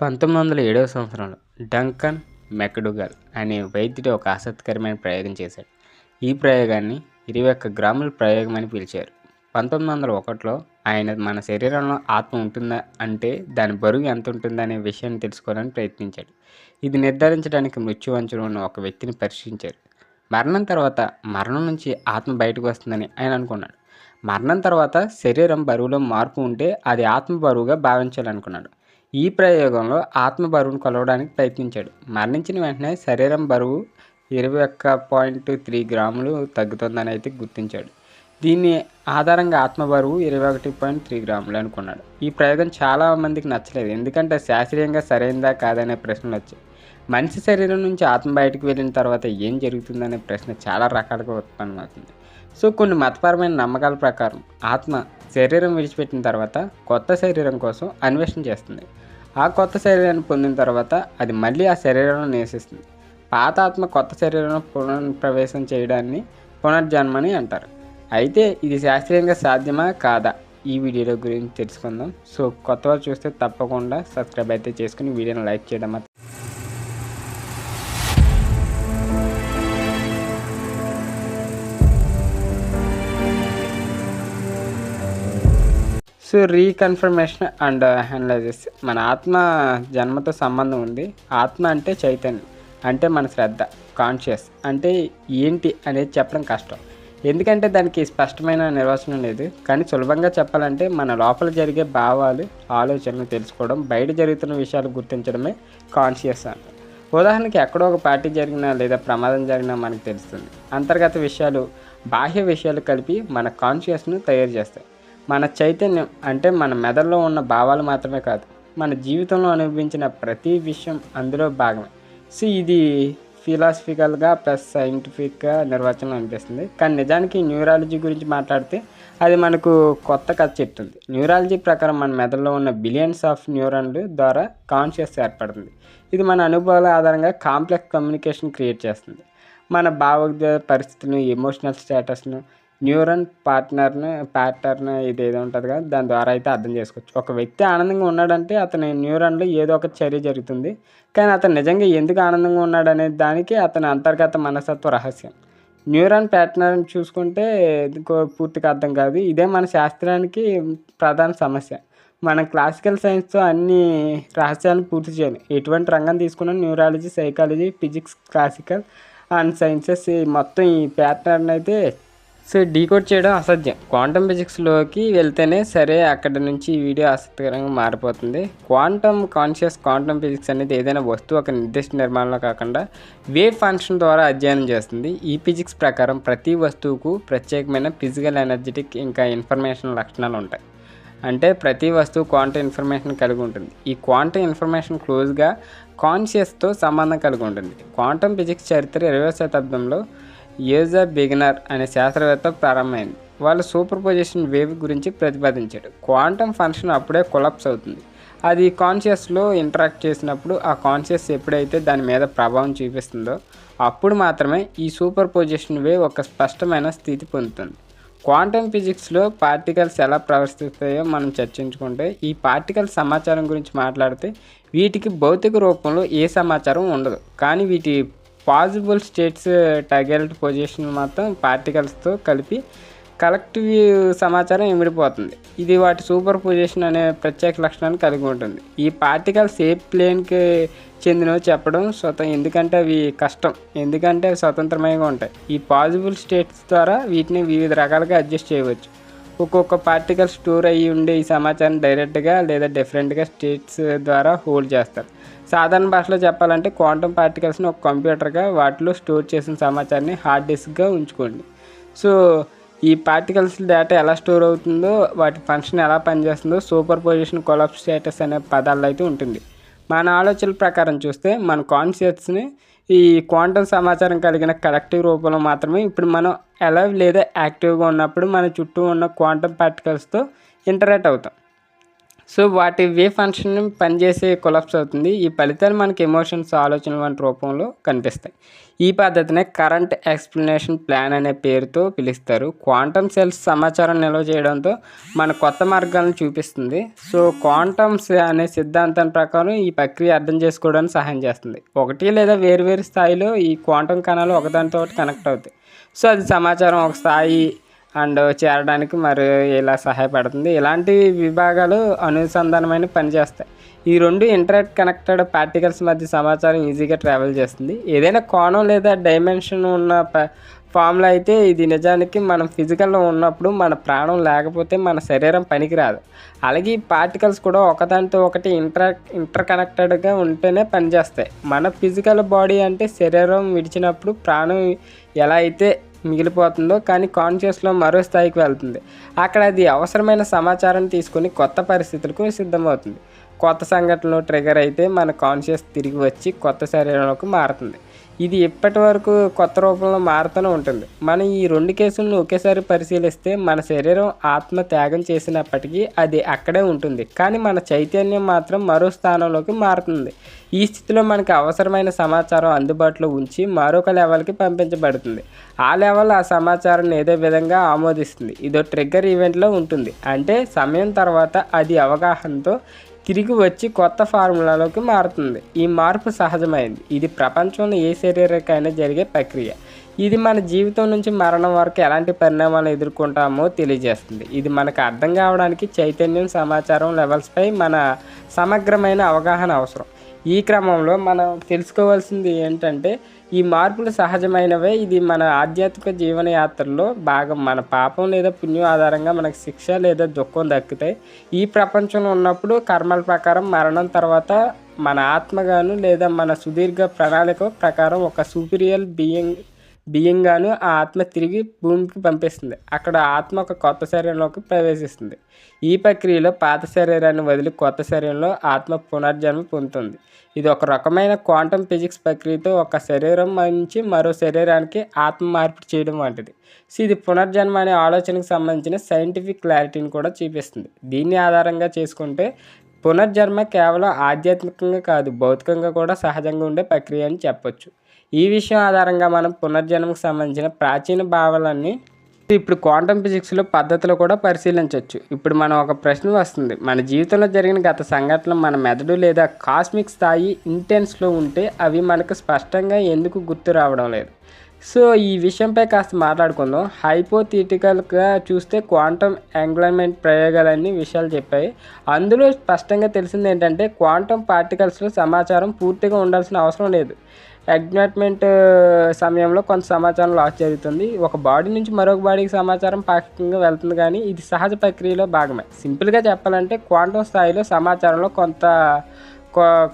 పంతొమ్మిది వందల ఏడవ సంవత్సరంలో డంకన్ మెకడుగల్ అనే వైద్యుడు ఒక ఆసక్తికరమైన ప్రయోగం చేశాడు. ఈ ప్రయోగాన్ని ఇరవై ఒక్క గ్రాముల ప్రయోగం అని పిలిచారు. పంతొమ్మిది వందల ఒకటిలో ఆయన మన శరీరంలో ఆత్మ ఉంటుందా అంటే దాని బరువు ఎంత ఉంటుందనే విషయాన్ని తెలుసుకోవాలని ప్రయత్నించాడు. ఇది నిర్ధారించడానికి మృత్యు ఉన్న ఒక వ్యక్తిని పరీక్షించారు. మరణం తర్వాత మరణం నుంచి ఆత్మ బయటకు వస్తుందని ఆయన అనుకున్నాడు. మరణం తర్వాత శరీరం బరువులో మార్పు ఉంటే అది ఆత్మ బరువుగా భావించాలనుకున్నాడు. ఈ ప్రయోగంలో ఆత్మ బరువును కొలవడానికి ప్రయత్నించాడు. మరణించిన వెంటనే శరీరం బరువు ఇరవై ఒక్క పాయింట్ త్రీ గ్రాములు తగ్గుతుందని అయితే గుర్తించాడు. దీన్ని ఆధారంగా ఆత్మ బరువు ఇరవై ఒకటి పాయింట్ త్రీ గ్రాములు అనుకున్నాడు. ఈ ప్రయోగం చాలా మందికి నచ్చలేదు. ఎందుకంటే శాస్త్రీయంగా సరైనదా కాదనే ప్రశ్నలు వచ్చాయి. మనిషి శరీరం నుంచి ఆత్మ బయటకు వెళ్ళిన తర్వాత ఏం జరుగుతుందనే ప్రశ్న చాలా రకాలుగా ఉత్పన్నమవుతుంది. సో కొన్ని మతపరమైన నమ్మకాల ప్రకారం ఆత్మ శరీరం విడిచిపెట్టిన తర్వాత కొత్త శరీరం కోసం అన్వేషణ చేస్తుంది. ఆ కొత్త శరీరాన్ని పొందిన తర్వాత అది మళ్ళీ ఆ శరీరంలో నివసిస్తుంది. పాత ఆత్మ కొత్త శరీరంలో పునఃప్రవేశం చేయడాన్ని పునర్జన్మని అంటారు. అయితే ఇది శాస్త్రీయంగా సాధ్యమా కాదా? ఈ వీడియోలో గురించి తెలుసుకుందాం. సో కొత్త చూస్తే తప్పకుండా సబ్స్క్రైబ్ అయితే చేసుకుని వీడియోని లైక్ చేయడం మాత్రం రీకన్ఫర్మేషన్ అండ్ అనలైజెస్ మన ఆత్మ జన్మతో సంబంధం ఉంది. ఆత్మ అంటే చైతన్యం. అంటే మన శ్రద్ధ కాన్షియస్ అంటే ఏంటి అనేది చెప్పడం కష్టం. ఎందుకంటే దానికి స్పష్టమైన నిర్వచనం లేదు. కానీ సులభంగా చెప్పాలంటే మన లోపల జరిగే భావాలు ఆలోచనలు తెలుసుకోవడం బయట జరుగుతున్న విషయాలు గుర్తించడమే కాన్షియస్ అంట ఉదాహరణకి ఎక్కడో ఒక పార్టీ జరిగినా లేదా ప్రమాదం జరిగినా మనకు తెలుస్తుంది. అంతర్గత విషయాలు బాహ్య విషయాలు కలిపి మన కాన్షియస్ను తయారు చేస్తాయి. మన చైతన్యం అంటే మన మెదడులో ఉన్న భావాలు మాత్రమే కాదు మన జీవితంలో అనుభవించిన ప్రతి విషయం అందులో భాగమే. సో ఇది ఫిలాసఫికల్గా ప్లస్ సైంటిఫిక్గా నిర్వచనం అనిపిస్తుంది. కానీ నిజానికి న్యూరాలజీ గురించి మాట్లాడితే అది మనకు కొత్త కథ చెప్తుంది. న్యూరాలజీ ప్రకారం మన మెదడులో ఉన్న బిలియన్స్ ఆఫ్ న్యూరాన్లు ద్వారా కాన్షియస్ ఏర్పడుతుంది. ఇది మన అనుభవాల ఆధారంగా కాంప్లెక్స్ కమ్యూనికేషన్ క్రియేట్ చేస్తుంది. మన భావోద్వేగ పరిస్థితులను ఎమోషనల్ స్టేటస్ను న్యూరన్ పార్ట్నర్ను ప్యాటర్న్ ఇది ఏదో ఉంటుంది కదా దాని ద్వారా అయితే అర్థం చేసుకోవచ్చు. ఒక వ్యక్తి ఆనందంగా ఉన్నాడంటే అతని న్యూరన్లో ఏదో ఒక చర్య జరుగుతుంది. కానీ అతను నిజంగా ఎందుకు ఆనందంగా ఉన్నాడనే దానికి అతని అంతర్గత మనస్తత్వ రహస్యం. న్యూరాన్ ప్యాటర్న్ చూసుకుంటే పూర్తిగా అర్థం కాదు. ఇదే మన శాస్త్రానికి ప్రధాన సమస్య. మన క్లాసికల్ సైన్స్తో అన్ని రహస్యాలను పూర్తి చేయాలి. ఎటువంటి రంగం తీసుకున్నా neurology psychology physics classical and sciences మొత్తం ఈ ప్యాటర్న్ అయితే సో డీకోడ్ చేయడం అసాధ్యం. క్వాంటమ్ ఫిజిక్స్లోకి వెళ్తేనే సరే అక్కడ నుంచి ఈ వీడియో ఆసక్తికరంగా మారిపోతుంది. క్వాంటమ్ కాన్షియస్ క్వాంటమ్ ఫిజిక్స్ అనేది ఏదైనా వస్తువు ఒక నిర్దిష్ట నిర్మాణంలో కాకుండా వేవ్ ఫంక్షన్ ద్వారా అధ్యయనం చేస్తుంది. ఈ ఫిజిక్స్ ప్రకారం ప్రతి వస్తువుకు ప్రత్యేకమైన ఫిజికల్ ఎనర్జెటిక్ ఇంకా ఇన్ఫర్మేషన్ లక్షణాలు ఉంటాయి. అంటే ప్రతి వస్తువు క్వాంటమ్ ఇన్ఫర్మేషన్ కలిగి ఉంటుంది. ఈ క్వాంటమ్ ఇన్ఫర్మేషన్ క్లోజ్గా కాన్షియస్తో సంబంధం కలిగి ఉంటుంది. క్వాంటమ్ ఫిజిక్స్ చరిత్ర ఇరవై శతాబ్దంలో యూజ్ బిగినర్ అనే శాస్త్రవేత్త ప్రారంభమైంది. వాళ్ళు సూపర్ పొజిషన్ వేవ్ గురించి ప్రతిపాదించాడు. క్వాంటమ్ ఫంక్షన్ అప్పుడే కొలాప్స్ అవుతుంది. అది కాన్షియస్లో ఇంటరాక్ట్ చేసినప్పుడు ఆ కాన్షియస్ ఎప్పుడైతే దాని మీద ప్రభావం చూపిస్తుందో అప్పుడు మాత్రమే ఈ సూపర్ పొజిషన్ వేవ్ ఒక స్పష్టమైన స్థితి పొందుతుంది. క్వాంటమ్ ఫిజిక్స్లో పార్టికల్స్ ఎలా ప్రవర్తిస్తాయో మనం చర్చించుకుంటే ఈ పార్టికల్ సమాచారం గురించి మాట్లాడితే వీటికి భౌతిక రూపంలో ఏ సమాచారం ఉండదు. కానీ వీటి పాజిబుల్ స్టేట్స్ టగెల్ట్ పొజిషన్ మొత్తం పార్టికల్స్తో కలిపి కలెక్టివ్ సమాచారం ఇమిడిపోతుంది. ఇది వాటి సూపర్ పొజిషన్ అనే ప్రత్యేక లక్షణాన్ని కలిగి ఉంటుంది. ఈ పార్టికల్స్ ఏ ప్లేన్కి చెందినవి చెప్పడం స్వతం ఎందుకంటే అవి కష్టం ఎందుకంటే అవి స్వతంత్రమైనగా ఉంటాయి. ఈ పాజిబుల్ స్టేట్స్ ద్వారా వీటిని వివిధ రకాలుగా అడ్జస్ట్ చేయవచ్చు. ఒక్కొక్క పార్టికల్ స్టోర్ అయ్యి ఉండే ఈ సమాచారం డైరెక్ట్గా లేదా డిఫరెంట్గా స్టేట్స్ ద్వారా హోల్డ్ చేస్తారు. సాధారణ భాషలో చెప్పాలంటే క్వాంటమ్ పార్టికల్స్ని ఒక కంప్యూటర్గా వాటిలో స్టోర్ చేసిన సమాచారాన్ని హార్డ్ డిస్క్గా ఉంచుకోండి. సో ఈ పార్టికల్స్ డేటా ఎలా స్టోర్ అవుతుందో వాటి ఫంక్షన్ ఎలా పనిచేస్తుందో సూపర్ పొజిషన్ కొలాప్స్ స్టేటస్ అనే పదాల్లో అయితే ఉంటుంది. మన ఆలోచనల ప్రకారం చూస్తే మన కాన్షియస్ని ఈ క్వాంటమ్ సమాచారం కలిగిన కలెక్టివ్ రూపంలో మాత్రమే ఇప్పుడు మనం ఎలా లేదా యాక్టివ్గా ఉన్నప్పుడు మన చుట్టూ ఉన్న క్వాంటమ్ పార్టికల్స్తో ఇంటరాక్ట్ అవుతాం. సో వాటి వే ఫంక్షన్ పనిచేసే కొలాప్స్ అవుతుంది. ఈ ఫలితాలు మనకి ఎమోషన్స్ ఆలోచనలు వంటి రూపంలో కనిపిస్తాయి. ఈ పద్ధతినే కరెంట్ ఎక్స్ప్లెనేషన్ ప్లాన్ అనే పేరుతో పిలుస్తారు. క్వాంటమ్ సెల్స్ సమాచారం నిల్వ చేయడంతో మన కొత్త మార్గాలను చూపిస్తుంది. సో క్వాంటమ్స్ అనే సిద్ధాంతం ప్రకారం ఈ ప్రక్రియ అర్థం చేసుకోవడానికి సహాయం చేస్తుంది. ఒకటి లేదా వేరువేరు స్థాయిలో ఈ క్వాంటమ్ కణాలు ఒకదానితో ఒకటి కనెక్ట్ అవుతాయి. సో అది సమాచారం ఒక స్థాయి అండ్ చేరడానికి మరి ఇలా సహాయపడుతుంది. ఇలాంటి విభాగాలు అనుసంధానమైన పనిచేస్తాయి ఈ రెండు ఇంటర్నెట్ కనెక్టెడ్ పార్టికల్స్ మధ్య సమాచారం ఈజీగా ట్రావెల్ చేస్తుంది. ఏదైనా కోణం లేదా డైమెన్షన్ ఉన్న ఫామ్లో అయితే ఇది నిజానికి మనం ఫిజికల్లో ఉన్నప్పుడు మన ప్రాణం లేకపోతే మన శరీరం పనికిరాదు. అలాగే ఈ పార్టికల్స్ కూడా ఒకదానితో ఒకటి ఇంటర్ ఇంటర్ కనెక్టెడ్గా ఉంటేనే పనిచేస్తాయి. మన ఫిజికల్ బాడీ అంటే శరీరం విడిచినప్పుడు ప్రాణం ఎలా అయితే మిగిలిపోతుందో కానీ కాన్షియస్లో మరో స్థాయికి వెళ్తుంది. అక్కడ అది అవసరమైన సమాచారం తీసుకొని కొత్త పరిస్థితులకు సిద్ధమవుతుంది. కొత్త సంఘటనలు ట్రిగర్ అయితే మన కాన్షియస్ తిరిగి వచ్చి కొత్త శరీరంలోకి మారుతుంది. ఇది ఇప్పటి వరకు కొత్త రూపంలో మారుతూనే ఉంటుంది. మనం ఈ రెండు కేసులను ఒకేసారి పరిశీలిస్తే మన శరీరం ఆత్మ త్యాగం చేసినప్పటికీ అది అక్కడే ఉంటుంది. కానీ మన చైతన్యం మాత్రం మరో స్థానంలోకి మారుతుంది. ఈ స్థితిలో మనకి అవసరమైన సమాచారం అందుబాటులో ఉంచి మరొక లెవెల్కి పంపించబడుతుంది. ఆ లెవెల్ ఆ సమాచారాన్ని ఏదో విధంగా ఆమోదిస్తుంది. ఇదో ట్రిగ్గర్ ఈవెంట్లో ఉంటుంది. అంటే సమయం తర్వాత అది అవగాహనతో తిరిగి వచ్చి కొత్త ఫార్ములాలోకి మారుతుంది. ఈ మార్పు సహజమైంది. ఇది ప్రపంచంలో ఏ శరీరకైనా జరిగే ప్రక్రియ. ఇది మన జీవితం నుంచి మరణం వరకు ఎలాంటి పరిణామాలు ఎదుర్కొంటామో తెలియజేస్తుంది. ఇది మనకు అర్థం కావడానికి చైతన్యం సమాచారం లెవెల్స్పై మన సమగ్రమైన అవగాహన అవసరం. ఈ క్రమంలో మనం తెలుసుకోవాల్సింది ఏంటంటే ఈ మార్పులు సహజమైనవే. ఇది మన ఆధ్యాత్మిక జీవన యాత్రలో భాగం. మన పాపం లేదా పుణ్యం ఆధారంగా మనకు శిక్ష లేదా దుఃఖం దక్కుతాయి ఈ ప్రపంచంలో ఉన్నప్పుడు కర్మల ప్రకారం మరణం తర్వాత మన ఆత్మగాను లేదా మన సుదీర్ఘ ప్రణాళిక ప్రకారం ఒక సూపీరియల్ బియింగ్ బియ్యంగాను ఆ ఆత్మ తిరిగి భూమికి పంపిస్తుంది. అక్కడ ఆత్మ ఒక కొత్త శరీరంలోకి ప్రవేశిస్తుంది. ఈ ప్రక్రియలో పాత శరీరాన్ని వదిలి కొత్త శరీరంలో ఆత్మ పునర్జన్మ పొందుతుంది. ఇది ఒక రకమైన క్వాంటమ్ ఫిజిక్స్ ప్రక్రియతో ఒక శరీరం నుంచి మరో శరీరానికి ఆత్మ మార్పిడి చేయడం వంటిది. సో ఇది పునర్జన్మ అనే ఆలోచనకు సంబంధించిన సైంటిఫిక్ క్లారిటీని కూడా చూపిస్తుంది. దీన్ని ఆధారంగా చేసుకుంటే పునర్జన్మ కేవలం ఆధ్యాత్మికంగా కాదు భౌతికంగా కూడా సహజంగా ఉండే ప్రక్రియ అని చెప్పొచ్చు. ఈ విషయం ఆధారంగా మనం పునర్జన్మకు సంబంధించిన ప్రాచీన భావాలన్నీ ఇప్పుడు క్వాంటమ్ ఫిజిక్స్లో పద్ధతులు కూడా పరిశీలించవచ్చు ఇప్పుడు మనం ఒక ప్రశ్న వస్తుంది. మన జీవితంలో జరిగిన గత సంఘటనలు మన మెదడు లేదా కాస్మిక్ స్థాయి ఇంటెన్స్లో ఉంటే అవి మనకు స్పష్టంగా ఎందుకు గుర్తు రావడం లేదు. సో ఈ విషయంపై కాస్త మాట్లాడుకుందాం. హైపోథిటికల్గా చూస్తే క్వాంటమ్ యాంగ్లమెంట్ ప్రయోగాలన్నీ విషయాలు చెప్పాయి. అందులో స్పష్టంగా తెలిసింది ఏంటంటే క్వాంటమ్ పార్టికల్స్లో సమాచారం పూర్తిగా ఉండాల్సిన అవసరం లేదు. ఎగ్జాట్మెంట్ సమయంలో కొంత సమాచారం లాస్ జరుగుతుంది. ఒక బాడీ నుంచి మరొక బాడీకి సమాచారం పాక్షికంగా వెళ్తుంది కానీ ఇది సహజ ప్రక్రియలో భాగమే. సింపుల్గా చెప్పాలంటే క్వాంటం స్థాయిలో సమాచారంలో కొంత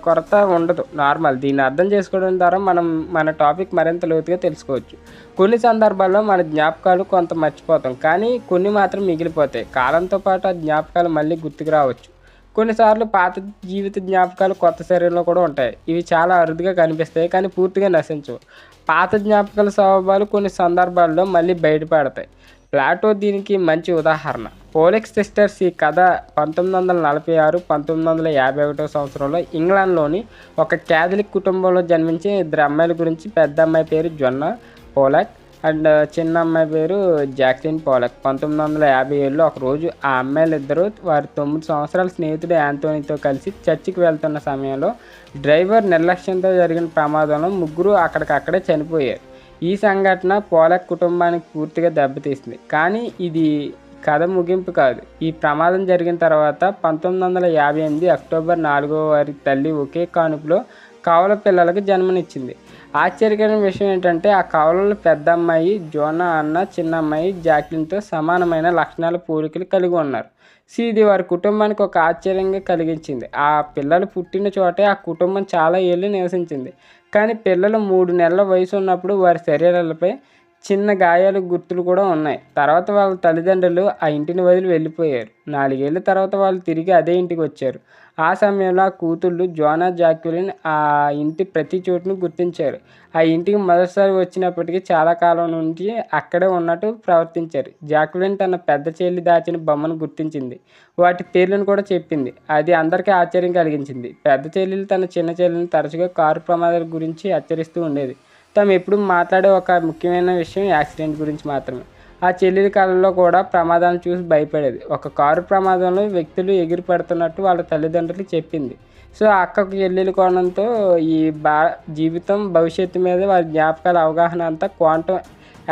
కొరత ఉండదు. నార్మల్ దీన్ని అర్థం చేసుకోవడం ద్వారా మనం మన టాపిక్ మరింత లోతుగా తెలుసుకోవచ్చు. కొన్ని సందర్భాల్లో మన జ్ఞాపకాలు కొంత మర్చిపోతాం కానీ కొన్ని మాత్రం మిగిలిపోతాయి. కాలంతో పాటు ఆ జ్ఞాపకాలు మళ్ళీ గుర్తుకు రావచ్చు. కొన్నిసార్లు పాత జీవిత జ్ఞాపకాలు కొత్త శరీరంలో కూడా ఉంటాయి. ఇవి చాలా అరుదుగా కనిపిస్తాయి కానీ పూర్తిగా నశించవు. పాత జ్ఞాపకాల స్వభావాలు కొన్ని సందర్భాల్లో మళ్ళీ బయటపడతాయి. ప్లాటో దీనికి మంచి ఉదాహరణ. పోలెక్స్ సిస్టర్స్ ఈ కథ పంతొమ్మిది వందల నలభై ఆరు పంతొమ్మిది వందల యాభై ఒకటో సంవత్సరంలో ఇంగ్లాండ్లోని ఒక క్యాథలిక్ కుటుంబంలో జన్మించే ఇద్దరు అమ్మాయిల గురించి పెద్ద అమ్మాయి పేరు జొన్న పోలాక్. అండ్ చిన్న అమ్మాయి పేరు జాక్లిన్ పోలక్. పంతొమ్మిది వందల యాభై ఏడులో ఒకరోజు ఆ అమ్మాయిలు ఇద్దరు వారి తొమ్మిది సంవత్సరాల స్నేహితుడు యాంతోనీతో కలిసి చర్చికి వెళ్తున్న సమయంలో డ్రైవర్ నిర్లక్ష్యంతో జరిగిన ప్రమాదంలో ముగ్గురు అక్కడికక్కడే చనిపోయారు. ఈ సంఘటన పోలక్ కుటుంబానికి పూర్తిగా దెబ్బతీసింది. కానీ ఇది కథ ముగింపు కాదు. ఈ ప్రమాదం జరిగిన తర్వాత పంతొమ్మిది వందల యాభై ఎనిమిది అక్టోబర్ నాలుగో వారి తల్లి ఒకే కానుపులో కవల పిల్లలకు జన్మనిచ్చింది. ఆశ్చర్యకరమైన విషయం ఏంటంటే ఆ కవలలో పెద్ద అమ్మాయి జోనా అన్న చిన్న అమ్మాయి జాక్లిన్తో సమానమైన లక్షణాల పోలికలు కలిగి ఉన్నారు. సో ఇది వారి కుటుంబానికి ఒక ఆశ్చర్యంగా కలిగించింది. ఆ పిల్లలు పుట్టిన చోటే ఆ కుటుంబం చాలా ఏళ్ళు నివసించింది. కానీ పిల్లలు మూడు నెలల వయసు ఉన్నప్పుడు వారి శరీరాలపై చిన్న గాయాలు గుర్తులు కూడా ఉన్నాయి. తర్వాత వాళ్ళ తల్లిదండ్రులు ఆ ఇంటిని వదిలి వెళ్ళిపోయారు. నాలుగేళ్ళ తర్వాత వాళ్ళు తిరిగి అదే ఇంటికి వచ్చారు. ఆ సమయంలో ఆ కూతుళ్ళు జోనా జాక్యులిన్ ఆ ఇంటి ప్రతి చోటును గుర్తించారు. ఆ ఇంటికి మొదటిసారి వచ్చినప్పటికీ చాలా కాలం నుండి అక్కడే ఉన్నట్టు ప్రవర్తించారు. జాక్యులిన్ తన పెద్ద చెల్లి దాచిన బొమ్మను గుర్తించింది. వాటి పేర్లను కూడా చెప్పింది. అది అందరికీ ఆశ్చర్యం కలిగించింది. పెద్ద చెల్లెలు తన చిన్న చెల్లెలను తరచుగా కారు ప్రమాదాల గురించి హెచ్చరిస్తూ ఉండేది. తాము ఎప్పుడు మాట్లాడే ఒక ముఖ్యమైన విషయం యాక్సిడెంట్ గురించి మాత్రమే. ఆ చెల్లెలి కాలంలో కూడా ప్రమాదాలను చూసి భయపడేది. ఒక కారు ప్రమాదంలో వ్యక్తులు ఎగిరి పడుతున్నట్టు వాళ్ళ తల్లిదండ్రులు చెప్పింది. సో అక్కకు చెల్లెలు కోణంతో ఈ బా జీవితం భవిష్యత్తు మీద వారి జ్ఞాపకాల అవగాహన అంతా క్వాంటం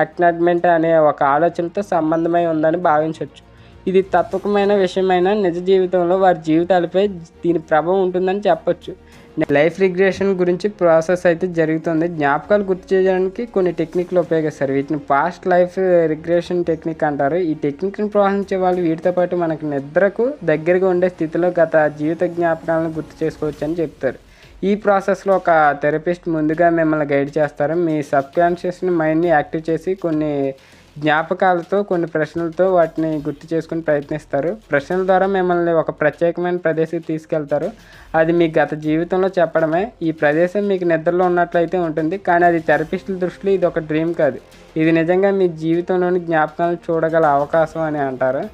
అక్నాట్మెంట్ అనే ఒక ఆలోచనతో సంబంధమై ఉందని భావించవచ్చు ఇది తత్వకమైన విషయమైన నిజ జీవితంలో వారి జీవితాలపై దీని ప్రభావం ఉంటుందని చెప్పొచ్చు. లైఫ్ రిగ్రెషన్ గురించి ప్రాసెస్ అయితే జరుగుతుంది. జ్ఞాపకాలు గుర్తు చేయడానికి కొన్ని టెక్నిక్లు ఉపయోగిస్తారు. వీటిని పాస్ట్ లైఫ్ రిగ్రెషన్ టెక్నిక్ అంటారు. ఈ టెక్నిక్ని ప్రోత్సహించే వాళ్ళు వీటితో పాటు మనకు నిద్రకు దగ్గరగా ఉండే స్థితిలో గత జీవిత జ్ఞాపకాలను గుర్తు చేసుకోవచ్చు అని చెప్తారు. ఈ ప్రాసెస్లో ఒక థెరపిస్ట్ ముందుగా మిమ్మల్ని గైడ్ చేస్తారు. మీ సబ్కాన్షియస్ని మైండ్ని యాక్టివ్ చేసి కొన్ని జ్ఞాపకాలతో కొన్ని ప్రశ్నలతో వాటిని గుర్తు చేసుకుని ప్రయత్నిస్తారు. ప్రశ్నల ద్వారా మిమ్మల్ని ఒక ప్రత్యేకమైన ప్రదేశం తీసుకెళ్తారు. అది మీ గత జీవితంలో చెప్పడమే. ఈ ప్రదేశం మీకు నిద్రలో ఉన్నట్లయితే ఉంటుంది కానీ అది థెరపిస్టుల దృష్టిలో ఇది ఒక డ్రీమ్ కాదు. ఇది నిజంగా మీ జీవితంలోని జ్ఞాపకాలను చూడగల అవకాశం అని అంటారు.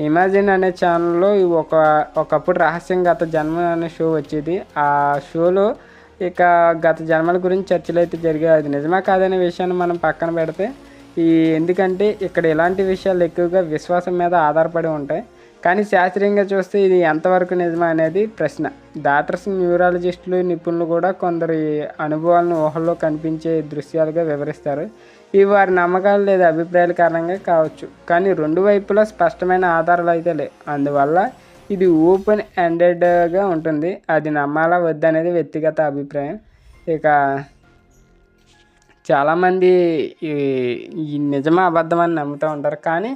ఇమాజిన్ అనే ఛానల్లో ఒక ఒకప్పుడు రహస్యం గత జన్మ అనే షో వచ్చేది. ఆ షోలో ఇక గత జన్మల గురించి చర్చలు అయితే జరిగాయి. అది నిజమా కాదనే విషయాన్ని మనం పక్కన పెడితే ఈ ఎందుకంటే ఇక్కడ ఇలాంటి విషయాలు ఎక్కువగా విశ్వాసం మీద ఆధారపడి ఉంటాయి. కానీ శాస్త్రీయంగా చూస్తే ఇది ఎంతవరకు నిజమా అనేది ప్రశ్న. డాక్టర్స్ న్యూరాలజిస్టులు నిపుణులు కూడా కొందరు అనుభవాలను ఊహల్లో కనిపించే దృశ్యాలుగా వివరిస్తారు. ఇవి వారి నమ్మకాలు లేదా అభిప్రాయాల కారణంగా కావచ్చు. కానీ రెండు వైపులా స్పష్టమైన ఆధారాలు అయితే లేవు. అందువల్ల ఇది ఓపెన్ ఎండెడ్గా ఉంటుంది. అది నమ్మాలా వద్దనేది వ్యక్తిగత అభిప్రాయం. ఇక చాలామంది ఈ నిజమా అబద్ధమని నమ్ముతూ ఉంటారు కానీ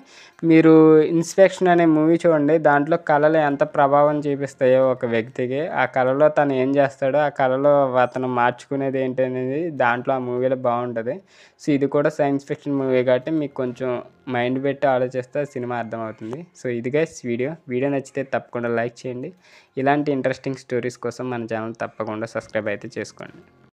మీరు ఇన్స్పెక్షన్ అనే మూవీ చూడండి దాంట్లో కళలు ఎంత ప్రభావం చూపిస్తాయో ఒక వ్యక్తికి. ఆ కళలో తను ఏం చేస్తాడో ఆ కళలో అతను మార్చుకునేది ఏంటి అనేది దాంట్లో ఆ మూవీలో బాగుంటుంది. సో ఇది కూడా సైన్స్ ఫిక్షన్ మూవీ కాబట్టి మీకు కొంచెం మైండ్ పెట్టి ఆలోచిస్తే సినిమా అర్థమవుతుంది. సో ఇదిగా వీడియో. వీడియో నచ్చితే తప్పకుండా లైక్ చేయండి. ఇలాంటి ఇంట్రెస్టింగ్ స్టోరీస్ కోసం మన ఛానల్ తప్పకుండా సబ్స్క్రైబ్ అయితే చేసుకోండి.